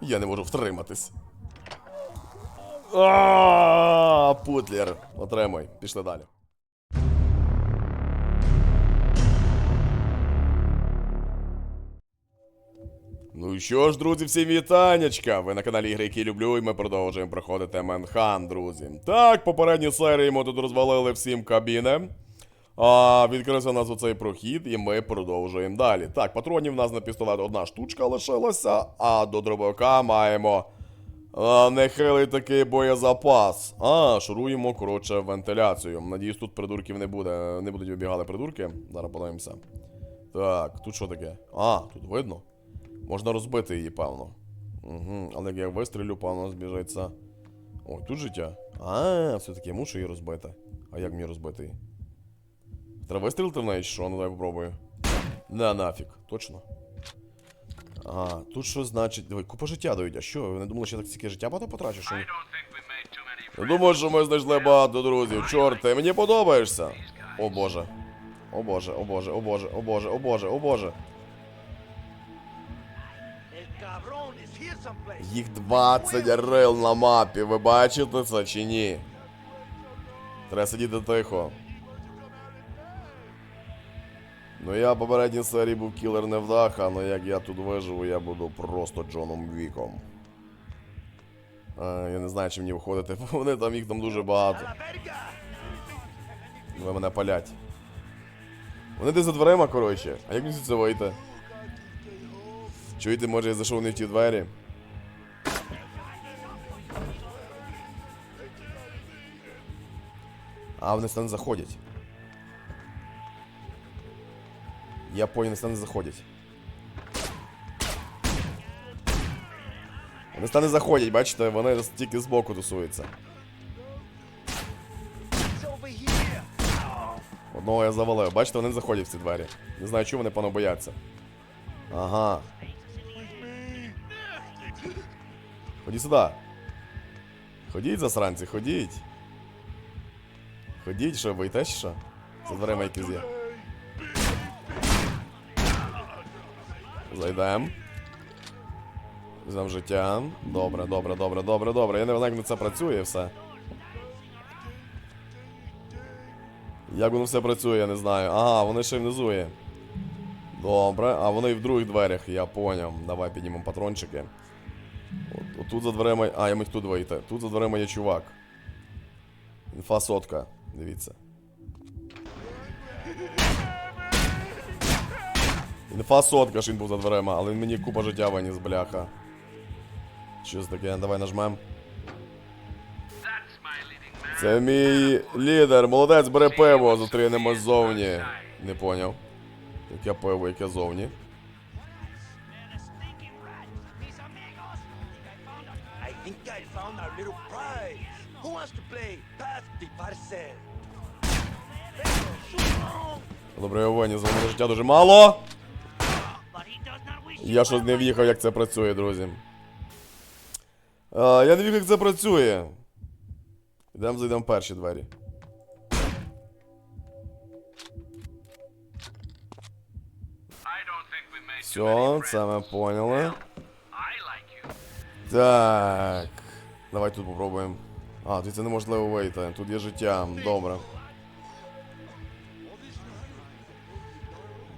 Я не можу втриматись. А, Путлер. Отримай. Пішли далі. Ну і що ж, друзі, всім вітаннячка! Ви на каналі Ігри, які люблю, і ми продовжуємо проходити Менхан, друзі. Так, попередні серії ми тут розвалили всім кабіни. А, відкрився у нас оцей прохід, і ми продовжуємо далі. Так, патронів у нас на пістолет одна штучка лишилася, а до дробовика маємо а, нехилий такий боєзапас. А, шуруємо, коротше, вентиляцію. Надіюсь, тут придурків не буде. Не будуть вибігали придурки. Зараз подивимося. Так, тут що таке? А, тут видно. Можна розбити її, певно. Угу, але як я вистрілю, певно, збіжиться. Ой, тут життя. А, все-таки я мушу її розбити. А як мені розбити її? Треба вистрілити в неї, що? Ну дай попробую. На, нафіг, точно. Ага, тут що значить. Диви, купа життя дають. А що? Ви не думали, що я так стільки життя багато потрачу? Що... Many Я думаю, що ми знайшли багато друзів. Чорт, ти мені подобаєшся. О боже. О боже, о боже, о боже, о боже, о боже, о боже. Їх 20 рил на мапі, ви бачите це чи ні? Треба сидіти тихо. Ну я попередній серії був кілер невдаха, але як я тут виживу, я буду просто Джоном Віком. А, я не знаю, чи мені виходити, бо вони там їх там дуже багато. Ви мене палять. Вони десь за дверима, коротше. А як мені це вийти? Чуєте, може я зайшов не в ті двері? А, вони стане заходять. Я понял, стане заходять. Вони стане заходять, бачите, вони тільки збоку тусуються. Одного я завалив. Бачите, вони заходять в ці двері. Не знаю, чого вони пану бояться. Ага. Ходіть сюди. Ходіть, засранці, ходіть. Ходіть, що, боїтесь, що? За дверима якісь є. Зайдем. Візьмем життя. Добре, добре, добре, добре, добре. Я не знаю, як на це працює все. Як воно все працює, я не знаю. Ага, вони ще внизу є. Добре, а вони і в других дверях, я поняв. Давай піднімемо патрончики. От, отут за дверима. А, я міг тут вийти. Тут за дверима є чувак. Інфа сотка. Дивіться. Інфа сотка ж він був за дверима, але він мені купа життя виніс, бляха. Щось таке, давай нажмем. Це мій лідер. Молодець, бере пиво, зустрінемось ззовні. Не поняв. Яке пиво, яке зовні. I think I found our little prize. Я щось не в'їхав, як це працює, друзі. А, я не в'їхав, як це працює. Йдемо, зайдемо в перші двері. Все, це ми поняли. Так. Давай тут попробуємо. А, тут це неможливо вийти. Тут є життя. Добре.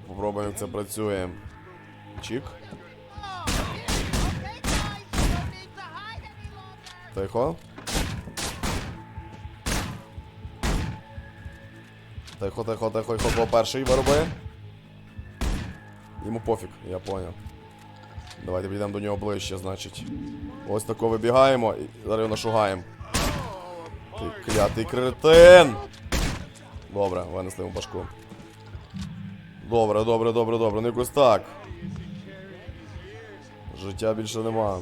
Попробуємо, як це працює. Чік. Тихо. Тихо, тихо, тихо, тихо, бо перший вироби. Йому пофіг, я поняв. Давайте підійдемо до нього ближче, значить. Ось тако вибігаємо і зараз його нашугаємо. Ти клятий кретин! Добре, винесли йому башку. Добре, добре, добре, добре. Ну якось так. Життя більше нема.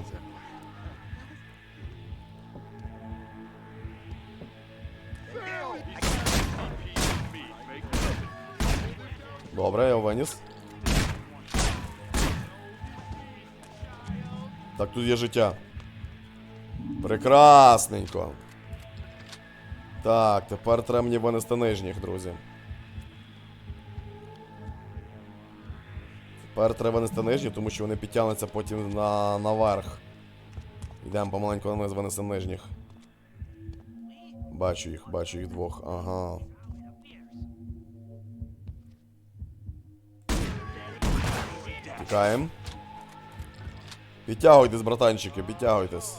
Добре, я виніс. Так, тут є життя. Прекрасненько. Так, тепер треба мені винести нижніх, друзі. Тепер треба винести нижні, тому що вони підтягнуться потім на, наверх. Йдемо помаленьку вниз, винесемо нижніх. Бачу їх, бачу їх двох. Ага. Тікаємо. Підтягуйтесь, братанчики, підтягуйтесь.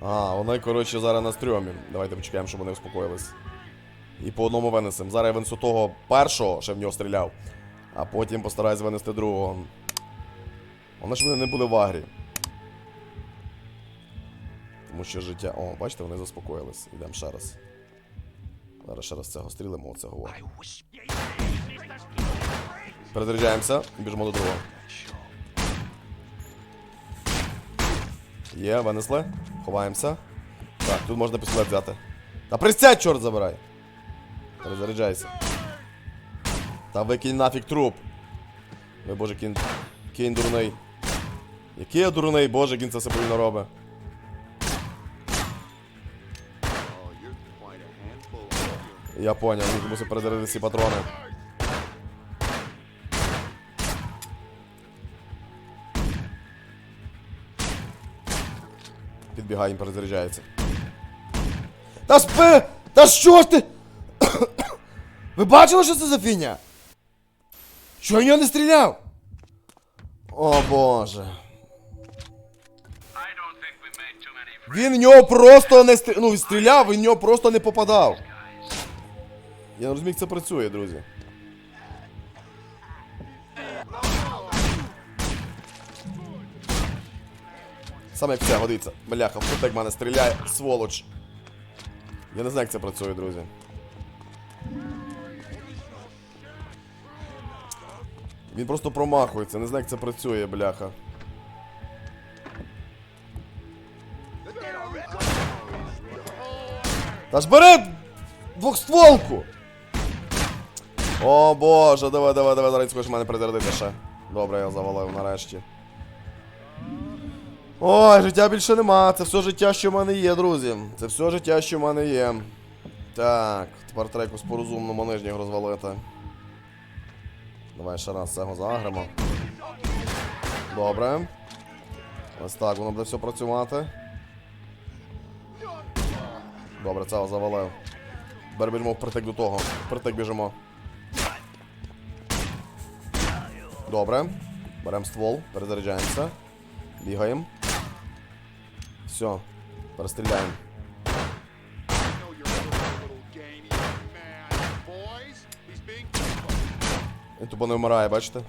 А, вони, коротше, зараз на стрьомі. Давайте почекаємо, щоб вони успокоїлись. І по одному винесемо. Зараз я винесу того першого, що в нього стріляв, а потім постараюсь винести другого. Вони ж вони не були в агрі. Тому що життя. О, бачите, вони заспокоїлись. Йдемо ще раз. Зараз ще раз цього стрілимо, оцього. во. Перезаряджаємося, біжимо до другого. Є, винесли. Ховаємося. Так, тут можна пістолет взяти. Та присядь, чорт забирай! Перезаряджайся. Та викинь нафіг труп. Ой, боже, кінь. Кінь дурний. Який я дурний, боже, кінь це все повільно робить. Я поняв, він мусить перезарядити всі патрони. Підбігає, він перезаряджається. Та спи! Та що ж ти? Ви бачили, що це за фігня? Що я в нього не стріляв? О боже. Він в нього просто не стріляв. Ну, стріляв, він в нього просто не попадав. Я не розумію, як це працює, друзі. Саме як це годиться. Бляха, в мене стріляє, сволоч. Я не знаю, як це працює, друзі. Він просто промахується, не знаю, як це працює, бляха. Та ж бери двохстволку! О боже, давай, давай, давай, зараз хочеш мене перезарядити ще. Добре, я завалив нарешті. Ой, життя більше нема. Це все життя, що в мене є, друзі. Це все життя, що в мене є. Так, тепер треба якось по-розумному нижніх розвалити. Давай ще раз цього загремо. Добре. Ось так, воно буде все працювати. Добре, цього завалив. Тепер біжимо впритик до того. Впритик біжимо. Добре. Беремо ствол, перезаряджаємося. Бігаємо. Все. Перестріляємо. Тупо не вмирає, бачите?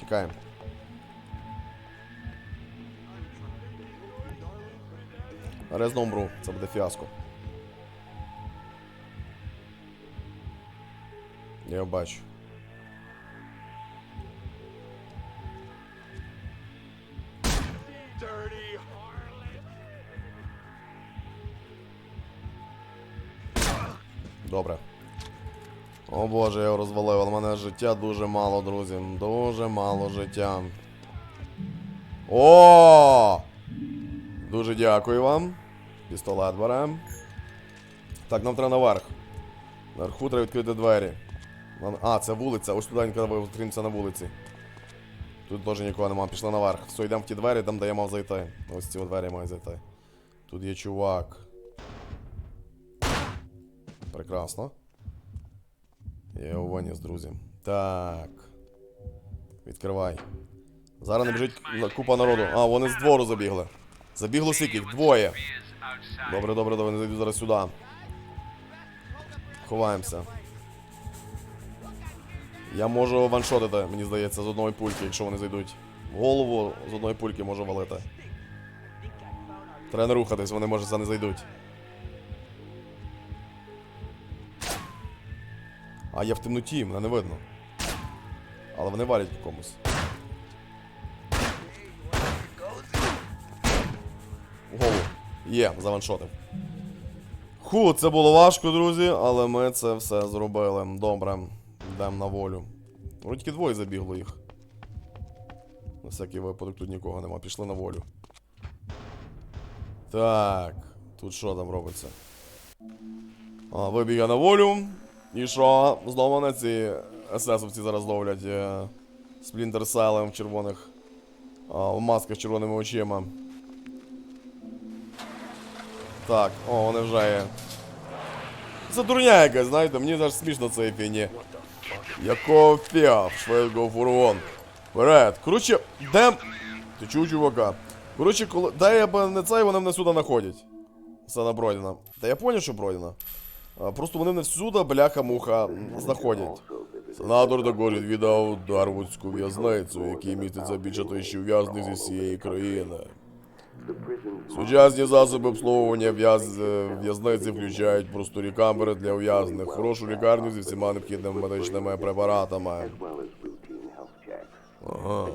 Тікаємо. Резно умру, це буде фіаско. Я бачу. Боже, я його розвалив, але в мене життя дуже мало, друзі. Дуже мало життя. О! Дуже дякую вам. Пістолет берем. Так, нам треба наверх. Наверху треба відкрити двері. А, це вулиця. Ось туди коли зустрінемося на вулиці. Тут теж нікого немає. Пішли наверх. Все, йдемо в ті двері, там де я мав зайти. Ось ці двері маю зайти. Тут є чувак. Прекрасно. Я його виніс, друзі. Так. Відкривай. Зараз не біжить купа народу. А, вони з двору забігли. Забігло скільки? Двоє. Добре, добре, добре, не зайду зараз сюди. Ховаємося. Я можу ваншотити, мені здається, з одної пульки, якщо вони зайдуть. Голову з одної пульки можу валити. Треба не рухатись, вони може за не зайдуть. А я в темноті, мене не видно. Але вони валять по комусь. Голову. Є, заваншотив. Ху, це було важко, друзі, але ми це все зробили. Добре, йдемо на волю. Вроді двоє забігло їх. На всякий випадок тут нікого нема, пішли на волю. Так, тут що там робиться? А, вибіга на волю. І що? Знову на ці есесовці зараз ловлять е, Сплінтер Селем в червоних. А, в масках з червоними очима. Так, о, вони вже є. Це дурня якась, знаєте, мені аж смішно цієї фіні. Якого фіа, швидко фургон. Вперед. Коротше, де... Ти чув, чувака? Коротше, коли... Де я би не цей, вони мене сюди знаходять. Сана пройдена. Та я поняв, що пройдена. Просто вони всюди, бляха-муха, знаходять. Сенатор також відвідав Дарвудську в'язницю, в якій міститься більше тисячі ув'язнених зі всієї країни. Сучасні засоби обслуговування е, в'язниці включають просторі камери для ув'язнених, хорошу лікарню зі всіма необхідними медичними препаратами. Ага.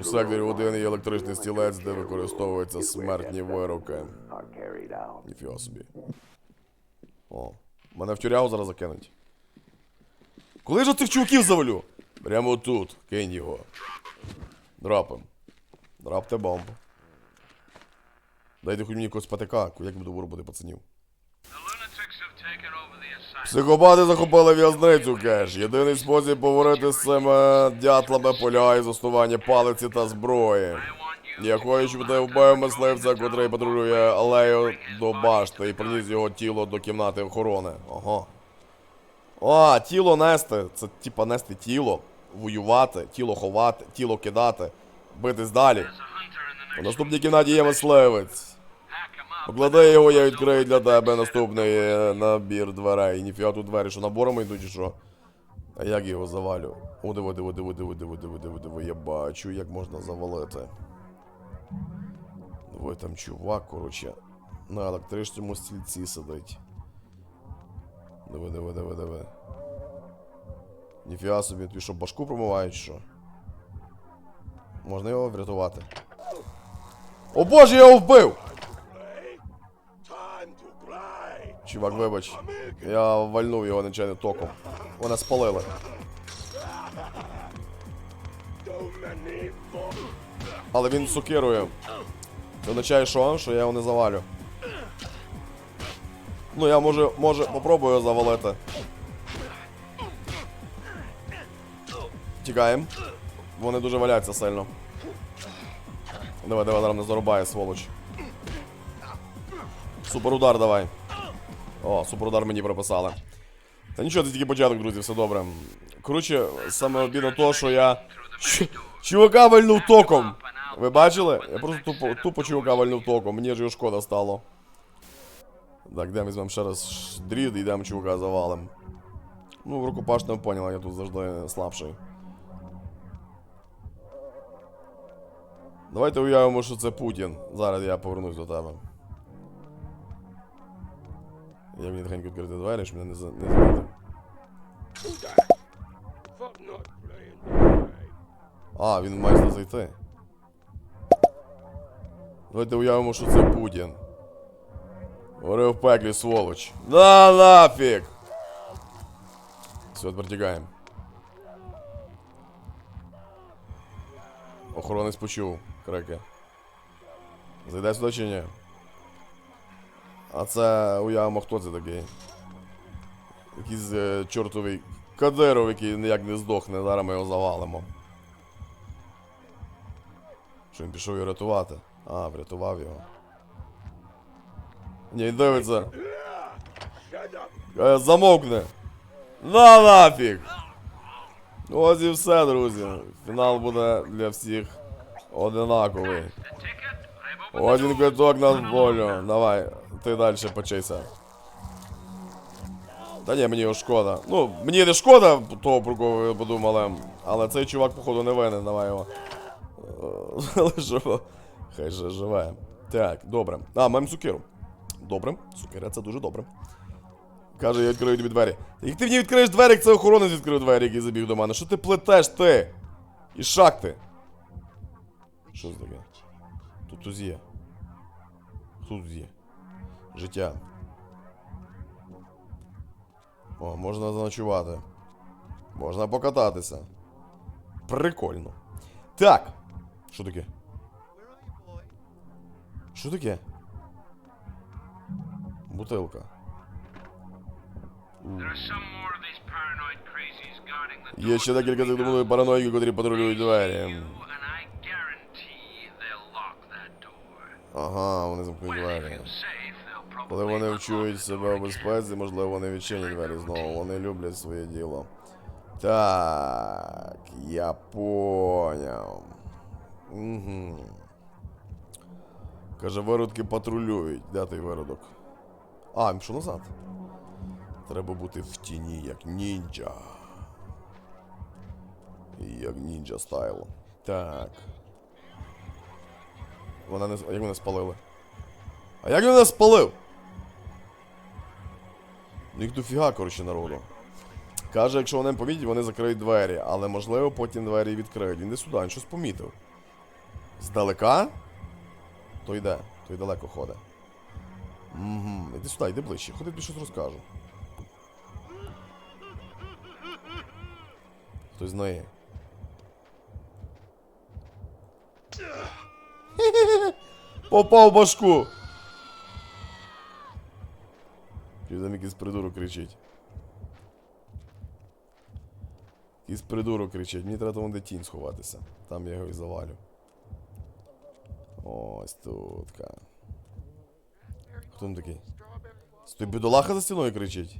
У секторі один є електричний стілець, де використовуються смертні вироки. Ніфіга собі. О, мене в тюрягу зараз закинуть. Коли ж цих чуваків завалю? Прямо тут, кинь його. Драпим. Драпте бомбу. Дайте хоч мені якогось патика, як буду виробити пацанів. Психопати захопили в'язницю, кеш. Єдиний спосіб поговорити з цими дятлами полягає заснування палиці та зброї. Я хочу, вбив мисливця, котрий патрулює алею до башти і приніс його тіло до кімнати охорони. Ага. А, тіло нести. Це типа нести тіло, воювати, тіло ховати, тіло кидати, битись далі. У наступній кімнаті є мисливець. Поклади його, я відкрию для тебе наступний е, набір дверей. Ніфіга тут двері, що набором йдуть чи що? А як його завалю? О, диви, диви, диви, диви, диви, диви, диви, диви, я бачу, як можна завалити. Диви, там чувак, короче, на електричному стільці сидить. Диви, диви, диви, диви. Ніфіга собі, тобі що, башку промивають, що? Можна його врятувати. О боже, я його вбив! Чувак, вибач. Я вальнув його нечайно током. Вони спалили. Але він сокирує. Це означає, що? Що я його не завалю. Ну, я може, може, попробую його завалити. Тікаємо. Вони дуже валяються сильно. Давай, давай, зараз не зарубає, сволоч. Суперудар давай. О, суперудар мені прописали. Та нічого, це тільки початок, друзі, все добре. Коротше, саме обідно то, що я. Чувака вальнув током. Ви бачили? Я просто тупо, тупо чувака вальнув током, мені ж його шкода стало. Так, де візьмемо ще раз дріт і йдемо чувака завалим. Ну, в рукопашному поняла, я тут завжди слабший. Давайте уявимо, що це Путін. Зараз я повернусь до тебе. Я мені тихенько відкрити двері, щоб мене не, за... не замітив. for not playing. А, він має зайти. Давайте уявимо, що це Путін. Гори в пеклі, сволоч. На нафіг! Все, тепер тікаємо. Охоронець почув крики. Зайде сюди чи ні? А це уявимо, хто це такий. Якийсь е, чортовий Кадиров, який ніяк не здохне, зараз ми його завалимо. Що він пішов його рятувати? А, врятував його. Ні, дивиться. Е, Замовкне. На нафіг! Ось і все, друзі. Фінал буде для всіх одинаковий. Один квиток на волю. Давай, ти далі почайся. Та ні, мені його шкода. Ну, мені не шкода того, про кого ви подумали, але цей чувак, походу, не винен, давай його. Е, Залишимо. Хай же живе. Так, добре. А, маємо сукиру. Добре, сукира це дуже добре. Каже, я відкрию тобі двері. Як ти мені відкриєш двері, як це охоронець відкрив двері, який забіг до мене. Що ти плетеш ти? І шахти. Що це таке? Тут тут є. Тут є? Життя. О, можна заночувати. Можна покататися. Прикольно. Так. Що таке? Что таке? Бутылка. Є ще декілька цих думали параноїків, которые патрулюють двері. Ага, вони замкнуть двері. Коли вони вчують себе в безпеці, можливо, вони відчинять двері знову. Вони люблять своє діло. Так, я поняв. Угу. Каже, виродки патрулюють. Де той виродок? А, він пішов назад. Треба бути в тіні, як ніндзя. Як ніндзя стайл. Так. Вона не. А як мене спалили? А як він мене спалив? Ну їх дофіга, коротше, народу. Каже, якщо вони помітять, вони закриють двері, але можливо потім двері відкриють. Він не сюди, він щось помітив. Здалека? То йде, то й далеко ходить. Угу. Іди сюди, йди ближче, ходи тобі щось розкажу. Хтось знає. Попав башку! Чи там якийсь придурок кричить. Якийсь придурок кричить. Мені треба там де тінь сховатися. Там я його і завалю. Ось тут. ка. Хто там такий? Стой, бідолаха за стіною кричить.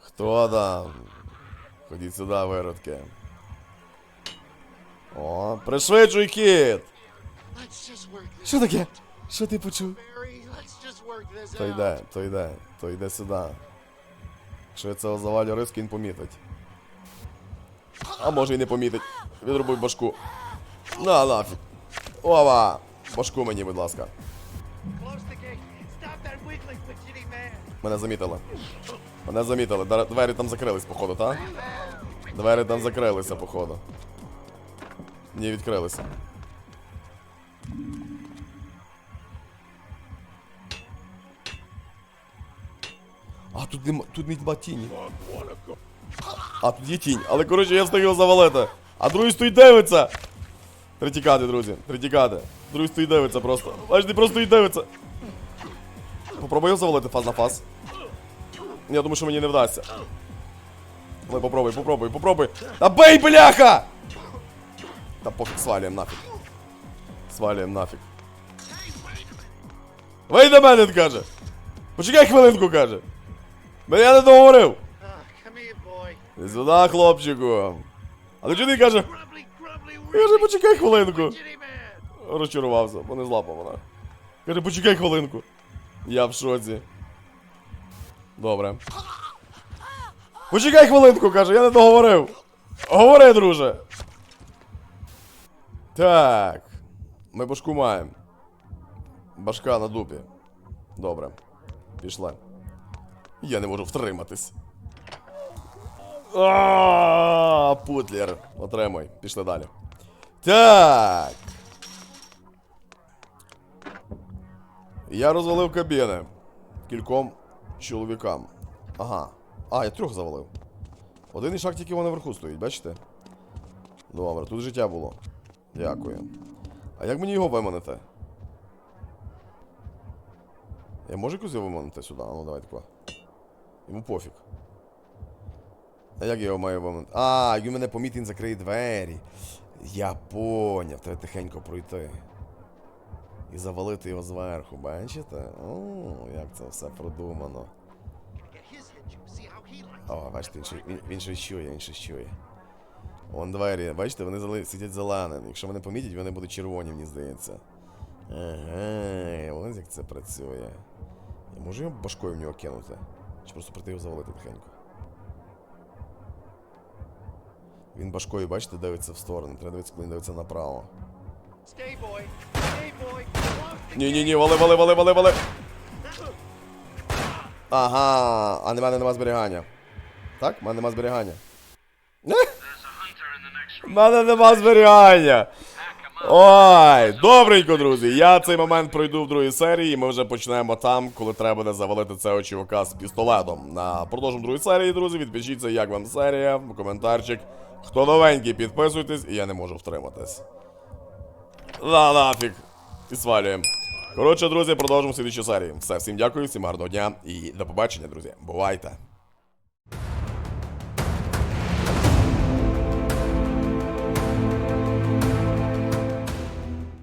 Хто там? Ходіть сюди, виродки. О, пришвидшуй кіт! Що таке? Що ти почув? То йде, то йде, то йде сюди. Якщо я цього завалю риски, він помітить. А може і не помітить. Відрубуй башку. На нафіг. Ова! Башку мені, будь ласка. Мене замітили. Мене замітили. Двері там закрились, походу, так? Двері там закрилися, походу. Ні, відкрилися. А, тут нема, тут нема тіні. А, тут є тінь. Але коротше я встиг його завалити. А другий стоїть дивиться. Третікати, друзі, третікати. Другий стоїть дивиться просто. Бачите, просто і дивиться. Попробуй його завалити фаз на фаз. Я думаю, що мені не вдасться. Але попробуй, попробуй, попробуй. Та бей, бляха! Та пофіг, свалюєм нафіг. Свалюєм нафіг. Вийди до мене, каже. Почекай хвилинку, каже. Бо я не договорив. Сюди, хлопчику. А ти чого ти каже? Каже, почекай хвилинку. Розчарувався, бо не злапав вона. Каже, почекай хвилинку. Я в шоці. Добре. Почекай хвилинку, каже, я не договорив. Говори, друже. Так. Ми башку маємо. Башка на дупі. Добре. Пішла. Я не можу втриматись. Путлер. Отримуй. Пішли далі. Так. Я розвалив кабіни кільком чоловікам. Ага. А, я трьох завалив. Один і шаг тільки вона наверху стоїть, бачите? Добре, тут життя було. Дякую. А як мені його виманити? Я можу його виманити сюди? А Ну давай тако. Йому пофіг. А як я його маю виманити? А, він мене помітить, закриє двері. Я поняв, треба тихенько пройти. І завалити його зверху, бачите? О, як це все продумано. О, бачите, він, він щось чує, він щось чує. Вон двері, бачите, вони зали- сидять зеленим. Якщо вони помітять, вони будуть червоні, мені здається. Ага, ось як це працює. Я можу його башкою в нього кинути? Чи просто прийти його завалити тихенько? Він башкою, бачите, дивиться в сторону. Треба дивитися, коли він дивиться направо. Stay, boy. Stay, boy. Close the Ні, ні, ні, вали, вали, вали, вали, вали. Ага, а в мене нема зберігання. Так? В мене нема зберігання. У мене нема зберігання. Ой, добренько, друзі. Я цей момент пройду в другій серії, і ми вже почнемо там, коли треба буде завалити цього чувака з пістолетом. На продовжимо другої серії, друзі. Відпишіться, як вам серія, коментарчик. Хто новенький, підписуйтесь, і я не можу втриматись. На нафіг. І свалюємо. Коротше, друзі, продовжимо слідчі серії. Все, всім дякую, всім гарного дня і до побачення, друзі. Бувайте!